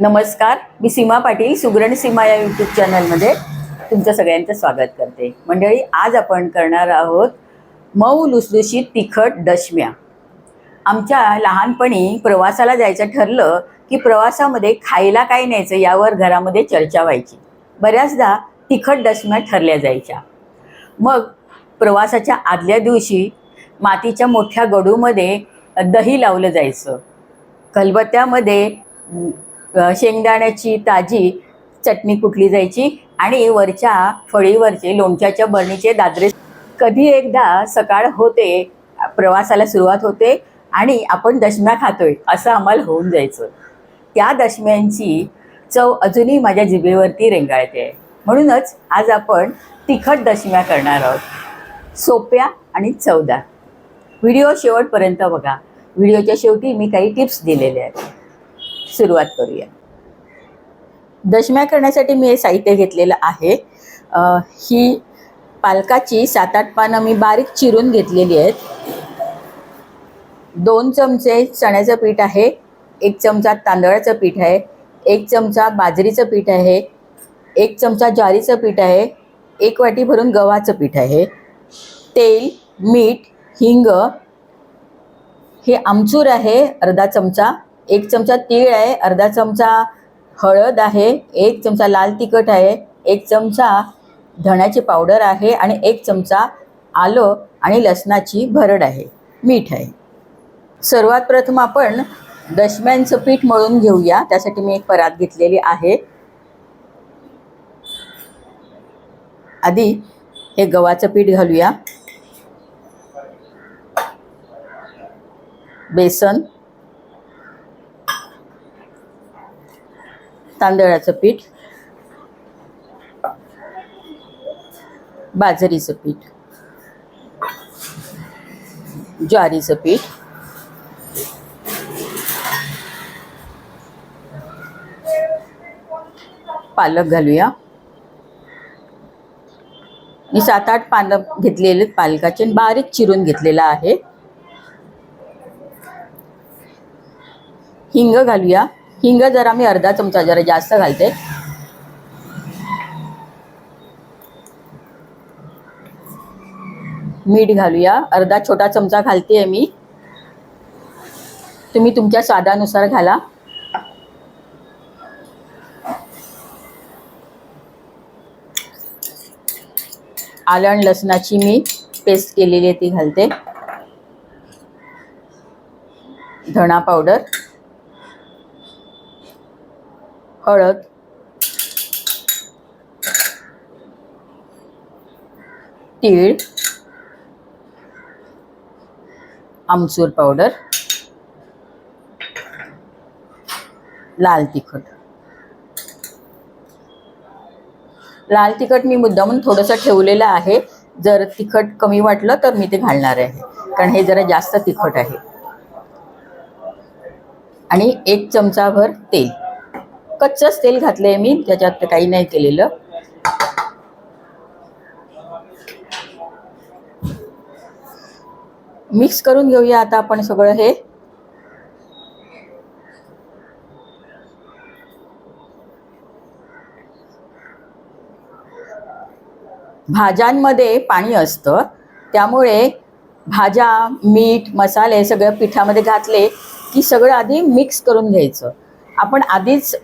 नमस्कार मी सीमा पाटील सुगरण सीमा या यूट्यूब चॅनलमध्ये तुमचं सगळ्यांचं स्वागत करते. मंडळी आज आपण करणार आहोत मऊ लुसलुशीत तिखट डशम्या आमच्या लहानपणी प्रवासाला जायचं ठरलं की प्रवासामध्ये खायला काय न्यायचं यावर घरामध्ये चर्चा व्हायची. बऱ्याचदा तिखट डशम्या ठरल्या जायच्या. मग प्रवासाच्या आदल्या दिवशी मातीच्या मोठ्या गडूमध्ये दही लावलं जायचं. खलबत्त्यामध्ये शेंगदाण्याची ताजी चटणी कुटली जायची आणि वरच्या फळीवरचे लोणच्याच्या बरणीचे दादरे. कधी एकदा सकाळ होते प्रवासाला सुरुवात होते आणि आपण दशम्या खातोय असं आम्हाला होऊन जायचं. त्या दशम्यांची चव अजूनही माझ्या जिभेवरती रेंगाळते. म्हणूनच आज आपण तिखट दशम्या करणार आहोत. सोप्या आणि चवदार. व्हिडिओ शेवटपर्यंत बघा. व्हिडिओच्या शेवटी मी काही टिप्स दिलेले आहेत. सुरुवात करूया. दशम्या करण्यासाठी मी हे साहित्य घेतलेलं आहे. ही पालकाची सात आठ पानं मी बारीक चिरून घेतलेली आहेत. दोन चमचे चण्याचं पीठ आहे एक चमचा तांदळाचं पीठ आहे एक चमचा बाजरीचं पीठ आहे एक चमचा ज्वारीचं पीठ आहे एक वाटी भरून गव्हाचं पीठ आहे. तेल मीठ हिंग हे आमचूर आहे अर्धा चमचा. एक चमचा तीळ आहे अर्धा चमचा हळद आहे एक चमचा लाल तिखट आहे एक चमचा धण्याची पावडर आहे आणि एक चमचा आलं आणि लसणाची भरड आहे मीठ आहे. सर्वात प्रथम आपण दशम्यांचं पीठ मळून घेऊया त्यासाठी मी एक परात घेतलेली आहे. आधी हे गव्हाचं पीठ घालूया. बेसन. तांदळाचं पीठ बाजरीचं पीठ ज्वारीचं पीठ पालक घालूया. मी सात आठ पानं घेतलेले पालकाचे आणि बारीक चिरून घेतलेला आहे. हिंग घालूया. हिंग जरा मी अर्धा चमचा जरा जास्त घालते. मीठ घालूया. अर्धा छोटा चमचा घालते मी. तुम्ही तुमच्या स्वादानुसार घाला. आलं लसणाची मी पेस्ट केलेली आहे ती घालते. धणा पावडर. हळद. तीळ. आमचूर पावडर. लाल तिखट. लाल तिखट मी मुद्दामून थोडंसं ठेवलेलं आहे. जर तिखट कमी वाटलं तर मी ते घालणार आहे. कारण हे जरा जास्त तिखट आहे. आणि एक चमचाभर तेल. कच्चंच तेल घातलं आहे मी त्याच्यात काही नाही केलेलं. मिक्स करून घेऊया आता आपण सगळं हे. भाज्यांमध्ये पाणी असतं त्यामुळे भाज्या मीठ मसाले सगळं पिठामध्ये घातले की सगळं आधी मिक्स करून घ्यायचं. आपण आधीच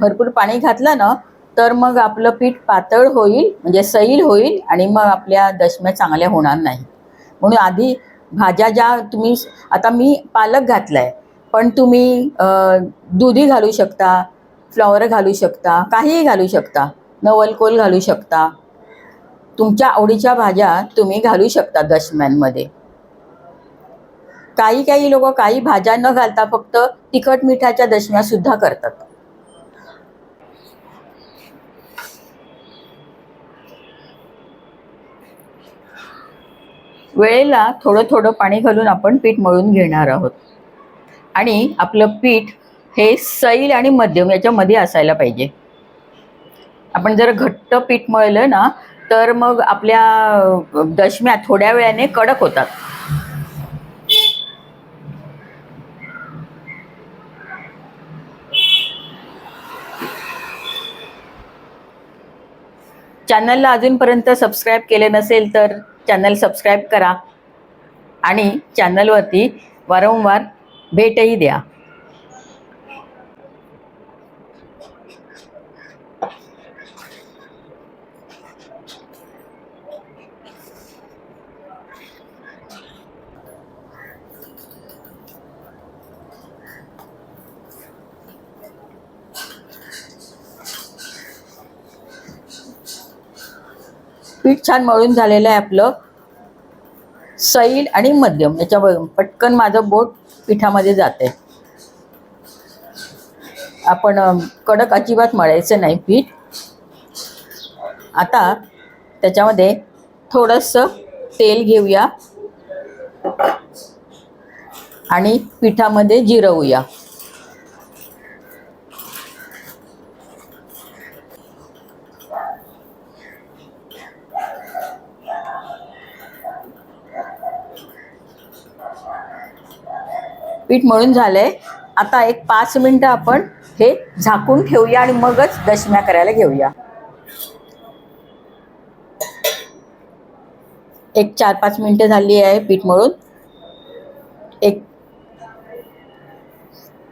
भरपूर पाणी घातलं ना तर मग आपलं पीठ पातळ होईल म्हणजे सैल होईल आणि मग आपल्या दशम्या चांगल्या होणार नाही. म्हणून आधी भाज्या ज्या तुम्ही आता मी पालक घातला आहे पण तुम्ही दुधी घालू शकता फ्लॉवर घालू शकता काहीही घालू शकता नवलकोल घालू शकता. तुमच्या आवडीच्या भाज्या तुम्ही घालू शकता दशम्यांमध्ये. काही काही लोक काही भाज्या न घालता फक्त तिखट मिठाच्या दशम्या सुद्धा करतात. वेळेला थोडं थोडं पाणी घालून आपण पीठ मळून घेणार आहोत. आणि आपलं पीठ हे सैल आणि मध्यम याच्यामध्ये असायला पाहिजे. आपण जर घट्ट पीठ मळलं ना तर मग आपल्या दशम्या थोड्या वेळाने कडक होतात. चॅनलला अजूनपर्यंत सबस्क्राईब केले नसेल तर चॅनल सबस्क्राईब करा आणि चॅनलवरती वारंवार भेटही द्या. पीठ छान मळून झालेलं आहे आपलं. सैल आणि मध्यम याच्या पटकन माझं बोट पिठामध्ये जाते आपण कडक अजिबात मळायचं नाही पीठ. आता त्याच्यामध्ये थोडंसं तेल घेऊया. आणि पिठामध्ये जिरवूया. पीठ मळून झालंय. आता एक पाच मिनटं आपण हे झाकून ठेवूया आणि मगच दशम्या करायला घेऊया. एक चार पाच मिनटं झाली आहे पीठ मळून. एक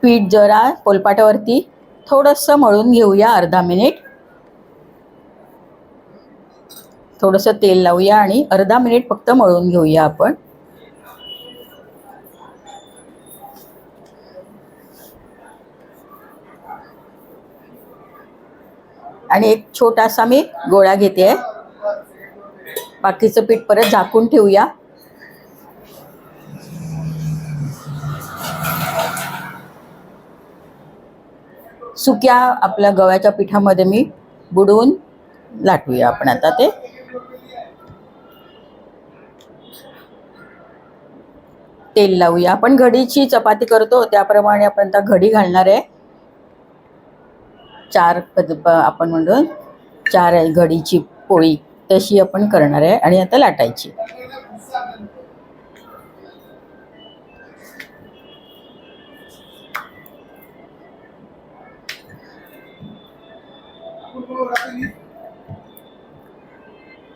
पीठ जरा पोलपाटावरती थोडंसं मळून घेऊया अर्धा मिनिट. थोडंसं तेल लावूया आणि अर्धा मिनिट फक्त मळून घेऊया आपण. आणि एक छोटासा मी गोळा घेते. आहे बाकीचं पीठ परत झाकून ठेवूया. सुक्या आपल्या गव्याच्या पिठामध्ये मी बुडवून लाटूया आपण आता ते. तेल लावूया. आपण घडीची चपाती करतो त्याप्रमाणे आपण आता घडी घालणार आहे. चार पद आपण म्हणतो चार आहे घडीची पोळी तशी आपण करणार आहे. आणि आता लाटायची.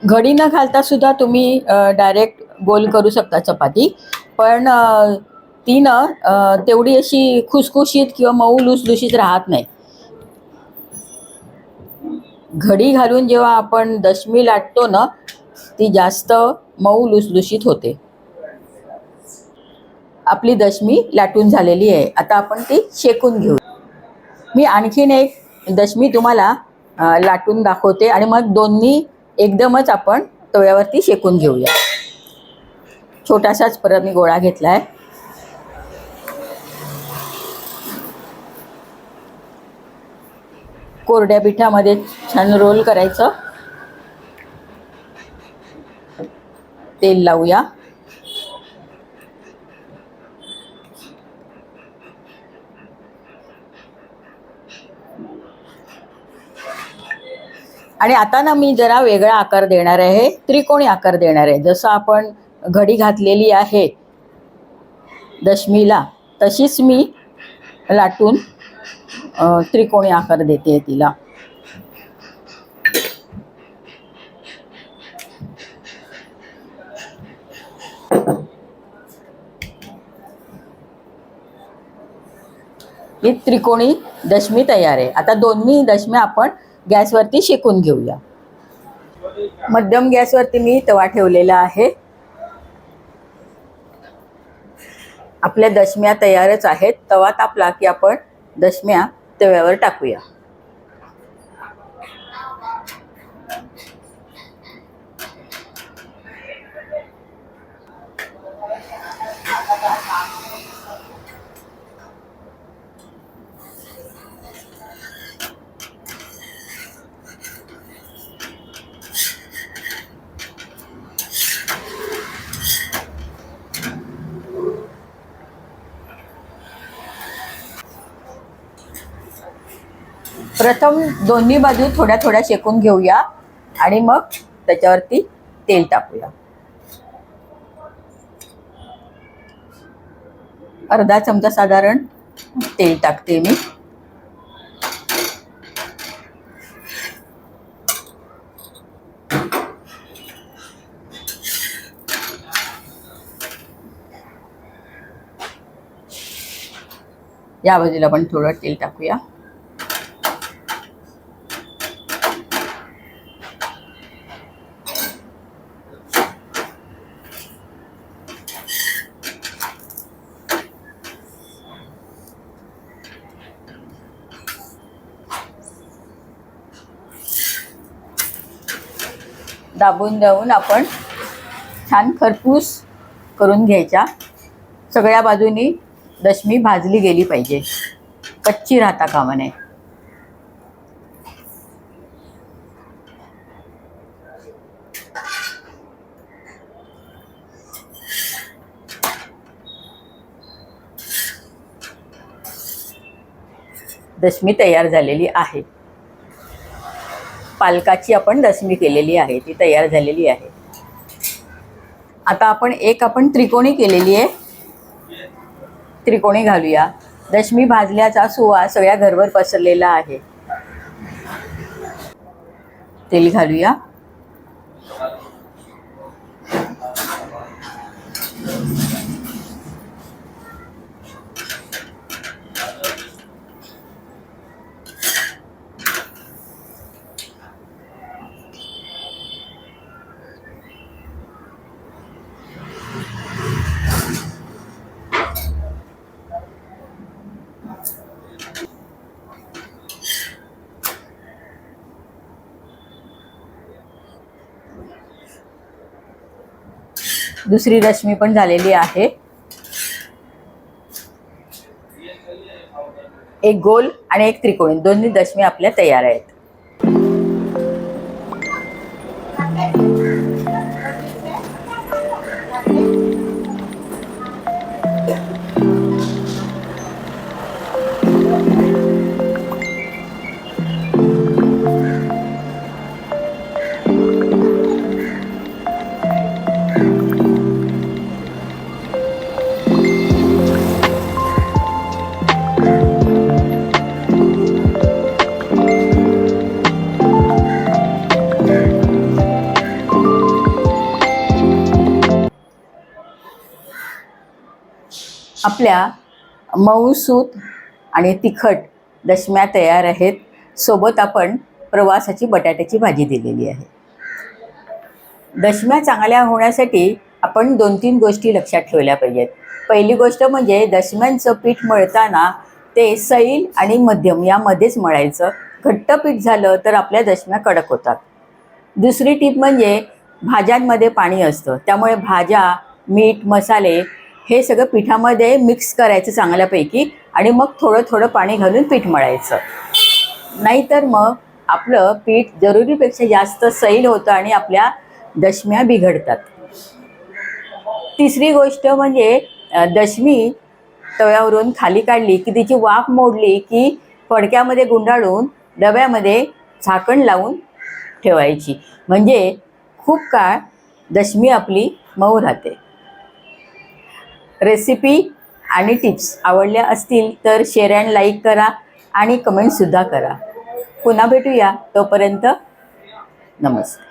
घडी न घालता सुद्धा तुम्ही डायरेक्ट गोल करू शकता चपाती. पण ती ना तेवढी अशी खुसखुशीत किंवा मऊ लुसलुशीत राहत नाही. घडी घालून जेव्हा आपण दशमी लाटतो ना ती जास्त मऊ लुसलुशीत होते. आपली दशमी लाटून झालेली आहे. आता आपण ती शेकून घेऊ. मी आणखीन एक दशमी तुम्हाला लाटून दाखवते आणि मग दोन्ही एकदमच आपण तव्यावरती शेकून घेऊया. छोटासाच परत मी गोळा घेतला आहे कोरड्या पिठामध्ये छान रोल करायचं. तेल लावूया. आणि आता ना मी जरा वेगळा आकार देणार आहे. त्रिकोणी आकार देणार आहे. जसं आपण घडी घातलेली आहे दशमीला तशीच मी लाटून त्रिकोणी आकार देते तिला. ही त्रिकोणी दशमी तयार आहे. आता दोन्ही दशम्या आपण गॅसवरती शेकून घेऊया. मध्यम गॅसवरती मी तवा ठेवलेला आहे. आपल्या दशम्या तयारच आहेत. तवा तापला की आपण दशम्या तव्यावर टाकूया. प्रथम दोन्ही बाजू थोड्या थोड्या शेकून घेऊया आणि मग त्याच्यावरती तेल टाकूया. अर्धा चमचा साधारण तेल टाकते मी. या बाजूला पण थोडं तेल टाकूया. दाबून देऊन आपण छान खरपूस करून घ्यायचा. सगळ्या बाजूनी दशमी भाजली गेली पाहिजे. कच्ची राहता कामा नये. दशमी तयार झालेली आहे. पालकाची आपण दशमी केलेली आहे ती तयार झालेली आहे. आता आपण एक आपण त्रिकोणी केलेली आहे. त्रिकोणी घालूया. दशमी भाजल्याचा सुवा सगळ्या घरवर पसरलेला आहे. तेल घालूया. दुसरी रश्मी पण झालेली आहे. एक गोल आणि एक त्रिकोणी. दोन्ही दशमी आपल्या तयार आहेत. आपल्या मऊसूत आणि तिखट दशम्या तयार आहेत. सोबत आपण प्रवासाची बटाट्याची भाजी दिलेली आहे. दशम्या चांगल्या होण्यासाठी आपण दोन तीन गोष्टी लक्षात ठेवल्या पाहिजेत. पहिली गोष्ट म्हणजे दशम्यांचं पीठ मळताना ते सैल आणि मध्यम यामध्येच मळायचं. घट्ट पीठ झालं तर आपल्या दशम्या कडक होतात. दुसरी टीप म्हणजे भाज्यांमध्ये पाणी असतं. त्यामुळे भाज्या मीठ मसाले हे सगळं पिठामध्ये मिक्स करायचं चांगल्यापैकी आणि मग थोडं थोडं पाणी घालून पीठ मळायचं. नाहीतर मग आपलं पीठ जरुरीपेक्षा जास्त सैल होतं आणि आपल्या दशम्या बिघडतात. तिसरी गोष्ट म्हणजे दशमी तव्यावरून खाली काढली की तिची वाफ मोडली की फडक्यामध्ये गुंडाळून डब्यामध्ये झाकण लावून ठेवायची. म्हणजे खूप काळ दशमी आपली मऊ राहते. रेसिपी आणि टिप्स आवडल्या असतील तर शेअर अँड लाईक करा आणि कमेंटसुद्धा करा. पुन्हा भेटूया तोपर्यंत नमस्कार.